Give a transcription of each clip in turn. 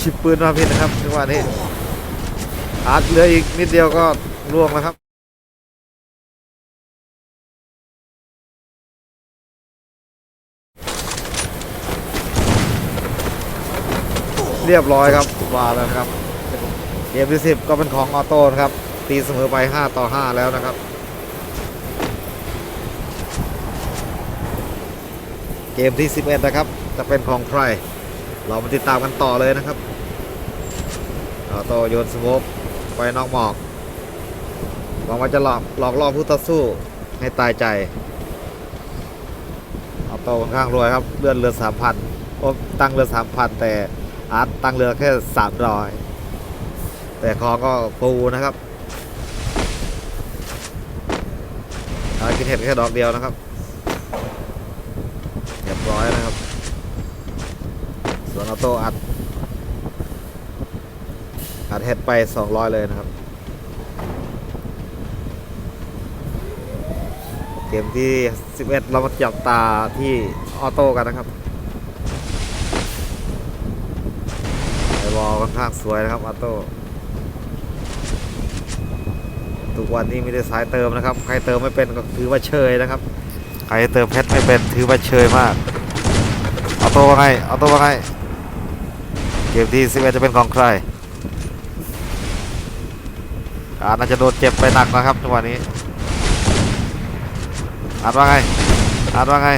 ชิปปืนมาผิดนะครับจังหวะนี้อาร์ตเหลืออีกนิดเดียวก็ล่วงแล้วครับเรียบร้อยครับวาแล้วนะครับเกมที่สิบก็เป็นของออโต้นะครับ ตีเสมอไป 5 ต่อ 5 แล้วนะครับ เกมที่ 11 นะครับ จะเป็นของใคร เรามาติดตามกันต่อเลยนะครับ ออโตโยนสโมกไปนอกหมอกหวังว่าจะหลอกหลอกล่อผู้ต่อสู้ให้ตายใจออโต้ค่อนข้างรวยครับเลื่อนเรือสามพันโอ้ตั้งเรือสามพันแต่อาร์ตตั้งเรือแค่สามร้อยแต่ของก็ฟูนะครับอากินเห็ดแค่ดอกเดียวนะครับเรียบร้อยนะครับส่วนออโต้อัด อัดเห็ดไป 200 เลยนะครับ เกมที่ 11 เรามาจับตาที่ออโต้กันนะครับไอบอลค่อนข้างสวยนะครับออโต้ทุกวันนี้มีแต่สายเติมนะครับ ใครเติมไม่เป็นก็ถือว่าเชยนะครับ ใครเติมเพชรไม่เป็นถือว่าเชยมากเอาตัวว่าไงเอาตัวว่าไงเกมที่11จะเป็นของใคร อาน่าจะโดนเจ็บไปหนักนะครับจังหวะนี้อาดว่าไงอาดว่าไง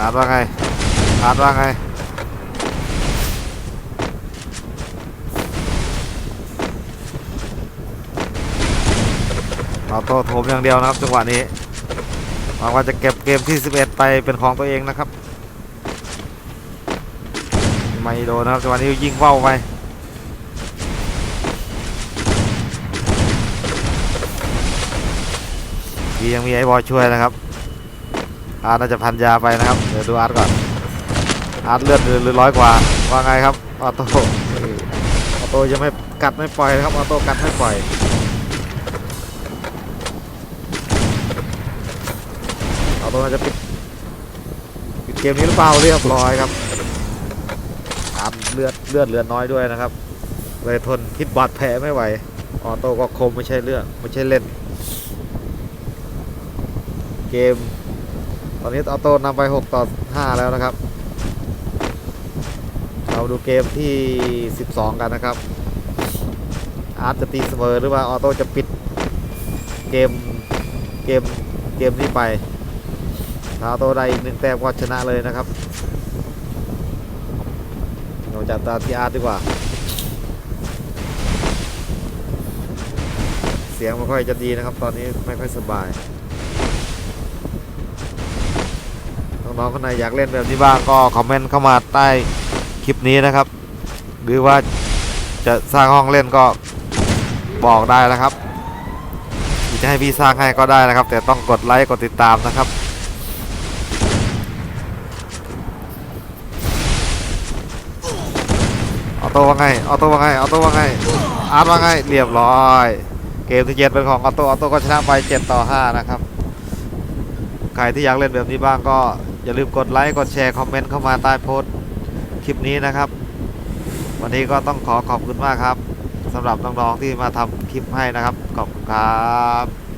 อาดว่าไงอาดว่าไง เอาโต้โถมอย่างเดียวนะครับจังหวะนี้หวังว่าจะเก็บเกมที่ 11 ไปเป็นของตัวเองนะครับ ไม่โดนนะครับจังหวะนี้ยิงเว้าไปดียังมีไอ้บอยช่วยนะครับ อาร์ตน่าจะพันยาไปนะครับ เดี๋ยวดูอาร์ตก่อน อาร์ตเลือดหรือร้อยกว่า ว่าไงครับ ออโต้ ออโต้ยังไม่กัดไม่ปล่อยนะครับ ออโต้กัดไม่ปล่อย ออโต้น่าจะปิดปิดเกมนี้หรือเปล่าเรียบร้อยครับอาร์ตเลือดเลือดเหลือน้อยด้วยนะครับ เลยทนพิษบาดแผลไม่ไหวออโต้ก็คมไม่ใช่เรื่องไม่ใช่เล่น เกม ตอนนี้ออโต้นำไป 6 ต่อ 5 แล้วนะครับ เราดูเกมที่ 12 กันนะครับ อาร์ตจะตีเสมอหรือว่าออโต้จะปิดเกมเกมเกมนี้ไป ถ้าออโต้ได้อีกหนึ่งแต้มก็ชนะเลยนะครับเราจับตาที่อาร์ตดีกว่า เสียงไม่ค่อยจะดีนะครับ ตอนนี้ไม่ค่อยสบายน้องๆคนไหนอยากเล่นแบบนี้บ้างก็คอมเมนต์เข้ามาใต้คลิปนี้นะครับ หรือว่าจะสร้างห้องเล่นก็บอกได้นะครับจะให้พี่สร้างให้ก็ได้นะครับ แต่ต้องกดไลค์กดติดตามนะครับ ออโต้ว่าไงออโต้ว่าไงออโต้ว่าไงอาร์ตว่าไงเรียบร้อย เกมที่เจ็ดเป็นของออโต้ออโต้ก็ชนะไป7ต่อ5นะครับใครที่อยากเล่นแบบนี้บ้างก็อย่าลืมกดไลค์กดแชร์คอมเมนต์เข้ามาใต้โพสต์คลิปนี้นะครับ วันนี้ก็ต้องขอขอบคุณมากครับสำหรับน้องๆที่มาทำคลิปให้นะครับขอบคุณครับ